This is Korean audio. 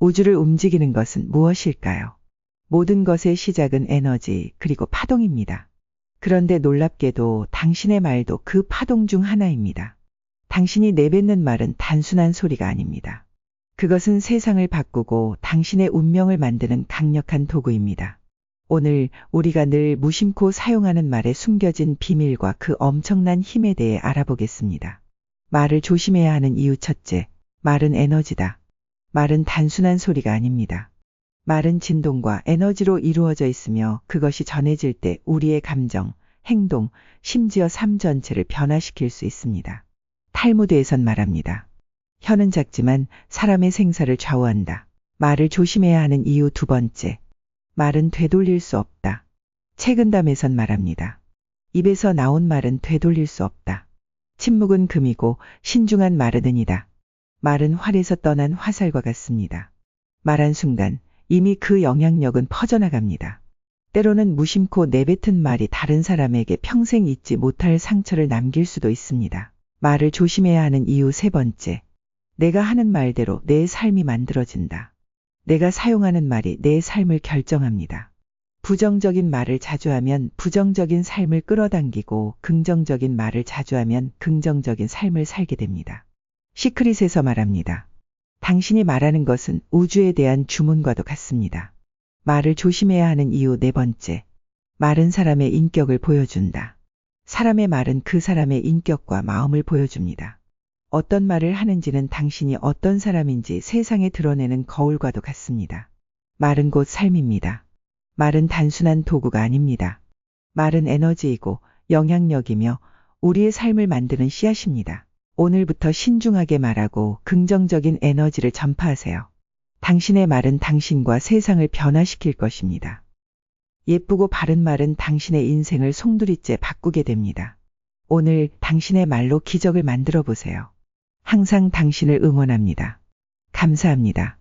우주를 움직이는 것은 무엇일까요? 모든 것의 시작은 에너지 그리고 파동입니다. 그런데 놀랍게도 당신의 말도 그 파동 중 하나입니다. 당신이 내뱉는 말은 단순한 소리가 아닙니다. 그것은 세상을 바꾸고 당신의 운명을 만드는 강력한 도구입니다. 오늘 우리가 늘 무심코 사용하는 말에 숨겨진 비밀과 그 엄청난 힘에 대해 알아보겠습니다. 말을 조심해야 하는 이유 첫째, 말은 에너지다. 말은 단순한 소리가 아닙니다. 말은 진동과 에너지로 이루어져 있으며 그것이 전해질 때 우리의 감정, 행동, 심지어 삶 전체를 변화시킬 수 있습니다. 탈무드에선 말합니다. 혀는 작지만 사람의 생사를 좌우한다. 말을 조심해야 하는 이유 두 번째. 말은 되돌릴 수 없다. 책은담에선 말합니다. 입에서 나온 말은 되돌릴 수 없다. 침묵은 금이고 신중한 말은 은이다. 말은 활에서 떠난 화살과 같습니다. 말한 순간 이미 그 영향력은 퍼져나갑니다. 때로는 무심코 내뱉은 말이 다른 사람에게 평생 잊지 못할 상처를 남길 수도 있습니다. 말을 조심해야 하는 이유 세 번째. 내가 하는 말대로 내 삶이 만들어진다. 내가 사용하는 말이 내 삶을 결정합니다. 부정적인 말을 자주 하면 부정적인 삶을 끌어당기고 긍정적인 말을 자주 하면 긍정적인 삶을 살게 됩니다. 시크릿에서 말합니다. 당신이 말하는 것은 우주에 대한 주문과도 같습니다. 말을 조심해야 하는 이유 네 번째. 말은 사람의 인격을 보여준다. 사람의 말은 그 사람의 인격과 마음을 보여줍니다. 어떤 말을 하는지는 당신이 어떤 사람인지 세상에 드러내는 거울과도 같습니다. 말은 곧 삶입니다. 말은 단순한 도구가 아닙니다. 말은 에너지이고 영향력이며 우리의 삶을 만드는 씨앗입니다. 오늘부터 신중하게 말하고 긍정적인 에너지를 전파하세요. 당신의 말은 당신과 세상을 변화시킬 것입니다. 예쁘고 바른 말은 당신의 인생을 송두리째 바꾸게 됩니다. 오늘 당신의 말로 기적을 만들어 보세요. 항상 당신을 응원합니다. 감사합니다.